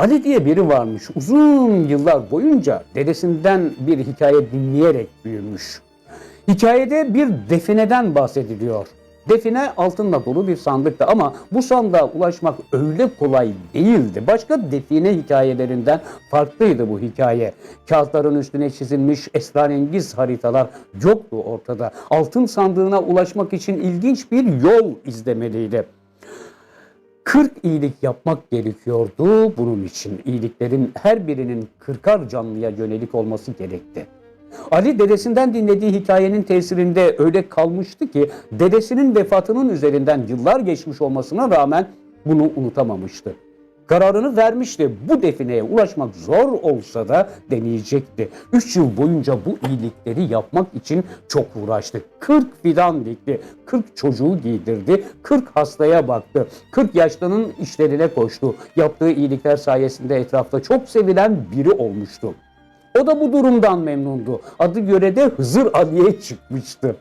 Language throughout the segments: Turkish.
Ali diye biri varmış. Uzun yıllar boyunca dedesinden bir hikaye dinleyerek büyümüş. Hikayede bir defineden bahsediliyor. Define altınla dolu bir sandıktı ama bu sandığa ulaşmak öyle kolay değildi. Başka define hikayelerinden farklıydı bu hikaye. Kağıtların üstüne çizilmiş esrarengiz haritalar yoktu ortada. Altın sandığına ulaşmak için ilginç bir yol izlemeliydi. 40 iyilik yapmak gerekiyordu bunun için. iyiliklerin her birinin kırkar canlıya yönelik olması gerekti. Ali dedesinden dinlediği hikayenin tesirinde öyle kalmıştı ki dedesinin vefatının üzerinden yıllar geçmiş olmasına rağmen bunu unutamamıştı. Kararını vermişti. Bu defineye ulaşmak zor olsa da deneyecekti. Üç yıl boyunca bu iyilikleri yapmak için çok uğraştı. 40 fidan dikti, 40 çocuğu giydirdi, 40 hastaya baktı, 40 yaşlının işlerine koştu. Yaptığı iyilikler sayesinde etrafta çok sevilen biri olmuştu. O da bu durumdan memnundu. Adı görede Hızır Ali'ye çıkmıştı.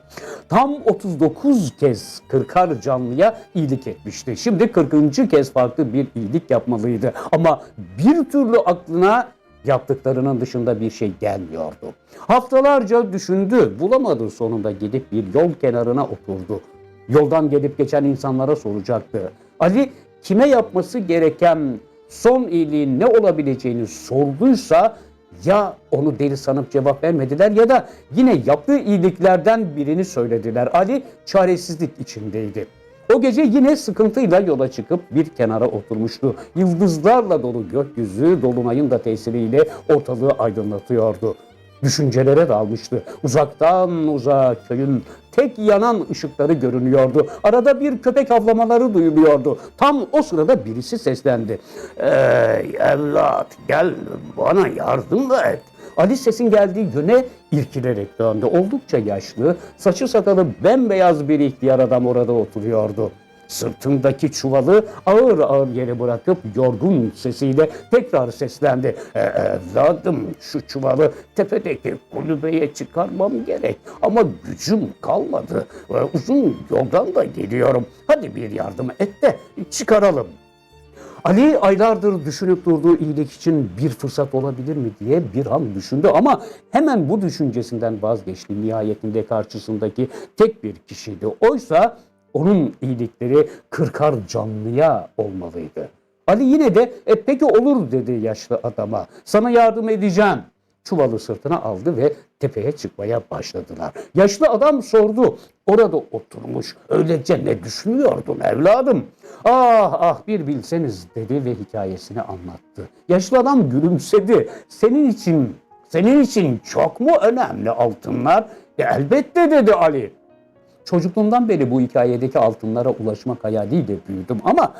Tam 39 kez kırkar canlıya iyilik etmişti. Şimdi 40. kez farklı bir iyilik yapmalıydı. Ama bir türlü aklına yaptıklarının dışında bir şey gelmiyordu. Haftalarca düşündü, bulamadı sonunda gidip bir yol kenarına oturdu. Yoldan gelip geçen insanlara soracaktı. Ali kime yapması gereken son iyiliğin ne olabileceğini sorduysa ya onu deli sanıp cevap vermediler ya da yine yaptığı iyiliklerden birini söylediler. Ali çaresizlik içindeydi. O gece yine sıkıntıyla yola çıkıp bir kenara oturmuştu. Yıldızlarla dolu gökyüzü dolunayın da tesiriyle ortalığı aydınlatıyordu. Düşüncelere dalmıştı. Uzaktan uzağa köyün tek yanan ışıkları görünüyordu. Arada bir köpek avlamaları duyuluyordu. Tam o sırada birisi seslendi. Ey evlat gel bana yardım et. Ali sesin geldiği yöne irkilerek döndü. Oldukça yaşlı, saçı sakalı bembeyaz bir ihtiyar adam orada oturuyordu. Sırtındaki çuvalı ağır ağır yere bırakıp yorgun sesiyle tekrar seslendi. "E, evladım şu çuvalı tepedeki kulübeye çıkarmam gerek ama gücüm kalmadı. E, uzun yoldan da geliyorum. Hadi bir yardım et de çıkaralım. Ali aylardır düşünüp durduğu iyilik için bir fırsat olabilir mi diye bir an düşündü ama hemen bu düşüncesinden vazgeçti. Nihayetinde karşısındaki tek bir kişiydi. Oysa onun iyilikleri kırkar canlıya olmalıydı. Ali yine de e, peki olur dedi yaşlı adama. Sana yardım edeceğim. Çuvalı sırtına aldı ve tepeye çıkmaya başladılar. Yaşlı adam sordu. Orada oturmuş. Öylece ne düşünüyordun evladım? Ah ah bir bilseniz dedi ve hikayesini anlattı. Yaşlı adam gülümsedi. Senin için, senin için çok mu önemli altınlar? E, elbette dedi Ali. Çocukluğumdan beri bu hikayedeki altınlara ulaşmak hayaliyle büyüdüm ama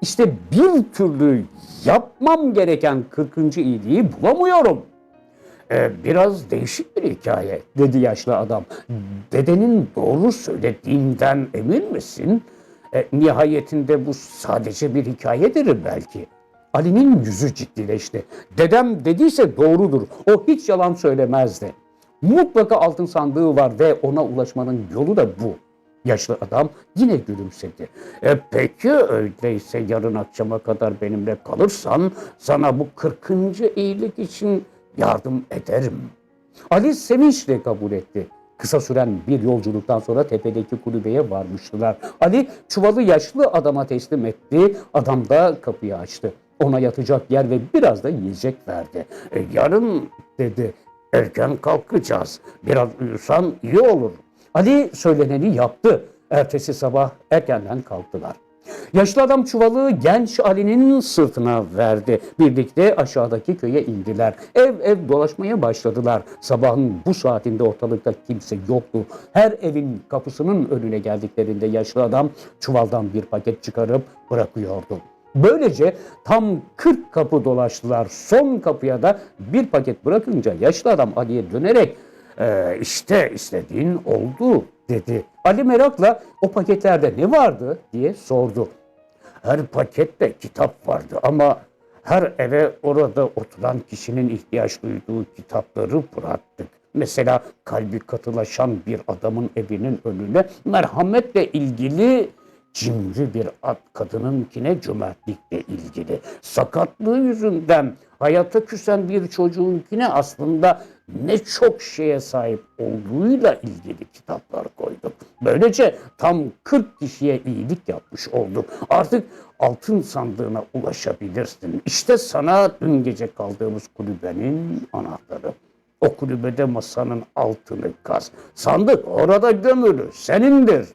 işte bir türlü yapmam gereken 40. iyiliği bulamıyorum. "E, biraz değişik bir hikaye dedi yaşlı adam. Dedenin doğru söylediğinden emin misin? E, nihayetinde bu sadece bir hikayedir belki. Ali'nin yüzü ciddileşti. Dedem dediyse doğrudur. O hiç yalan söylemezdi. Mutlaka altın sandığı var ve ona ulaşmanın yolu da bu. Yaşlı adam yine gülümsedi. E peki öyleyse yarın akşama kadar benimle kalırsan sana bu 40. iyilik için yardım ederim. Ali sevinçle kabul etti. Kısa süren bir yolculuktan sonra tepedeki kulübeye varmıştılar. Ali çuvalı yaşlı adama teslim etti. Adam da kapıyı açtı. Ona yatacak yer ve biraz da yiyecek verdi. "E, yarın dedi erken kalkacağız. Biraz uyusan iyi olur. Ali söyleneni yaptı. Ertesi sabah erkenden kalktılar. Yaşlı adam çuvalı genç Ali'nin sırtına verdi. Birlikte aşağıdaki köye indiler. Ev ev dolaşmaya başladılar. Sabahın bu saatinde ortalıkta kimse yoktu. Her evin kapısının önüne geldiklerinde yaşlı adam çuvaldan bir paket çıkarıp bırakıyordu. Böylece tam 40 kapı dolaştılar. Son kapıya da bir paket bırakınca yaşlı adam Ali'ye dönerek "Ee, işte istediğin oldu dedi. Ali merakla o paketlerde ne vardı diye sordu. Her pakette kitap vardı ama her eve orada oturan kişinin ihtiyaç duyduğu kitapları bıraktık. Mesela kalbi katılaşan bir adamın evinin önüne merhametle ilgili cimri bir at kadınınkine cömertlikle ilgili. Sakatlığı yüzünden hayata küsen bir çocuğunkine aslında ne çok şeye sahip olduğuyla ilgili kitaplar koydum. Böylece tam 40 kişiye iyilik yapmış olduk. Artık altın sandığına ulaşabilirsin. İşte sana dün gece kaldığımız kulübenin anahtarı. O kulübede masanın altını kaz. Sandık orada gömülü, senindir.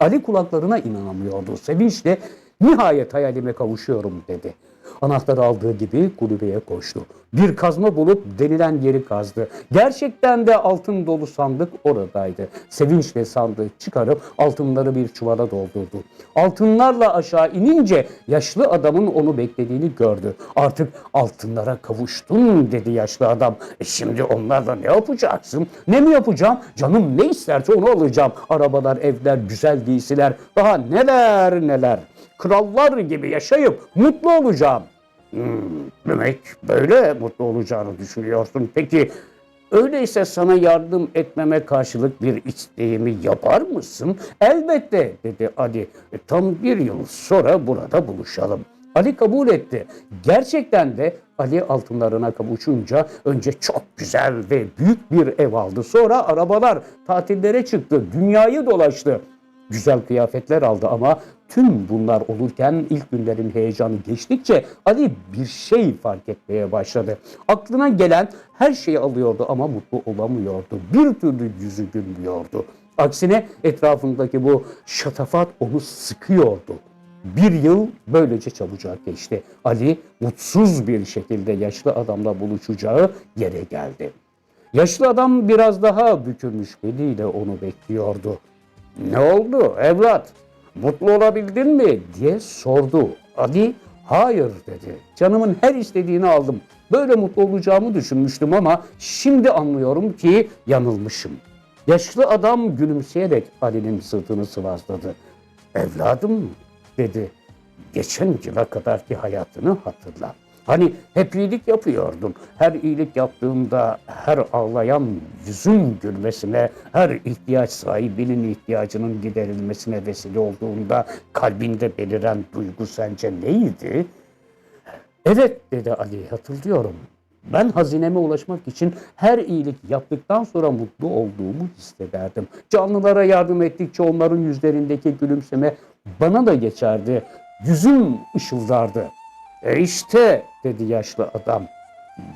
Ali kulaklarına inanamıyordu. Sevinçle nihayet hayalime kavuşuyorum dedi. Anahtarı aldığı gibi kulübeye koştu. Bir kazma bulup denilen yeri kazdı. Gerçekten de altın dolu sandık oradaydı. Sevinçle sandığı çıkarıp altınları bir çuvala doldurdu. Altınlarla aşağı inince yaşlı adamın onu beklediğini gördü. Artık altınlara kavuştun dedi yaşlı adam. E şimdi onlarla ne yapacaksın? Ne mi yapacağım? Canım ne isterse onu alacağım. Arabalar, evler, güzel giysiler, daha neler neler. Krallar gibi yaşayıp mutlu olacağım. Hmm, demek böyle mutlu olacağını düşünüyorsun. Peki öyleyse sana yardım etmeme karşılık bir isteğimi yapar mısın? Elbette dedi Ali. "E, tam bir yıl sonra burada buluşalım. Ali kabul etti. Gerçekten de Ali altınlarına kavuşunca önce çok güzel ve büyük bir ev aldı. Sonra arabalar, tatillere çıktı, dünyayı dolaştı. Güzel kıyafetler aldı ama tüm bunlar olurken ilk günlerin heyecanı geçtikçe Ali bir şey fark etmeye başladı. Aklına gelen her şeyi alıyordu ama mutlu olamıyordu. Bir türlü yüzü gülmüyordu. Aksine etrafındaki bu şatafat onu sıkıyordu. Bir yıl böylece çabucak geçti. Ali mutsuz bir şekilde yaşlı adamla buluşacağı yere geldi. Yaşlı adam biraz daha bükülmüş beliyle onu bekliyordu. Ne oldu evlat? Mutlu olabildin mi? diye sordu. Ali hayır dedi. Canımın her istediğini aldım. Böyle mutlu olacağımı düşünmüştüm ama şimdi anlıyorum ki yanılmışım. Yaşlı adam gülümseyerek Ali'nin sırtını sıvazladı. Evladım dedi. Geçen yıla kadarki hayatını hatırla. Hani hep iyilik yapıyordun. Her iyilik yaptığımda her ağlayan yüzün gülmesine, her ihtiyaç sahibinin ihtiyacının giderilmesine vesile olduğunda kalbinde beliren duygu sence neydi? Evet dedi Ali hatırlıyorum. Ben hazineme ulaşmak için her iyilik yaptıktan sonra mutlu olduğumu hissederdim. Canlılara yardım ettikçe onların yüzlerindeki gülümseme bana da geçerdi. Yüzüm ışıldardı. E işte dedi yaşlı adam.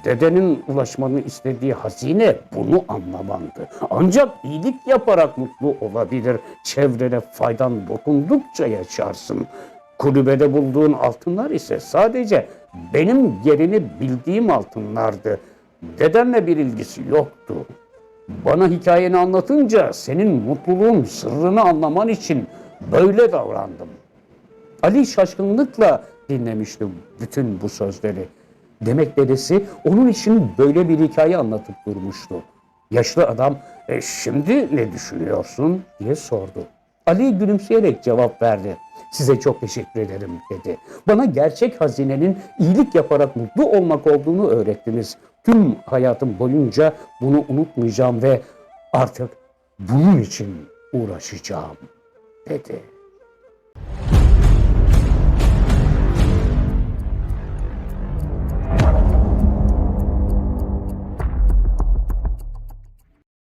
Dedenin ulaşmanı istediği hazine bunu anlamandı. Ancak iyilik yaparak mutlu olabilir. Çevrene faydan dokundukça yaşarsın. Kulübede bulduğun altınlar ise sadece benim yerini bildiğim altınlardı. Dedenle bir ilgisi yoktu. Bana hikayeni anlatınca senin mutluluğun sırrını anlaman için böyle davrandım. Ali şaşkınlıkla dinlemişti bütün bu sözleri. Demek dedesi onun için böyle bir hikaye anlatıp durmuştu. Yaşlı adam "E, şimdi ne düşünüyorsun diye sordu. Ali gülümseyerek cevap verdi. Size çok teşekkür ederim dedi. Bana gerçek hazinenin iyilik yaparak mutlu olmak olduğunu öğrettiniz. Tüm hayatım boyunca bunu unutmayacağım ve artık bunun için uğraşacağım dedi.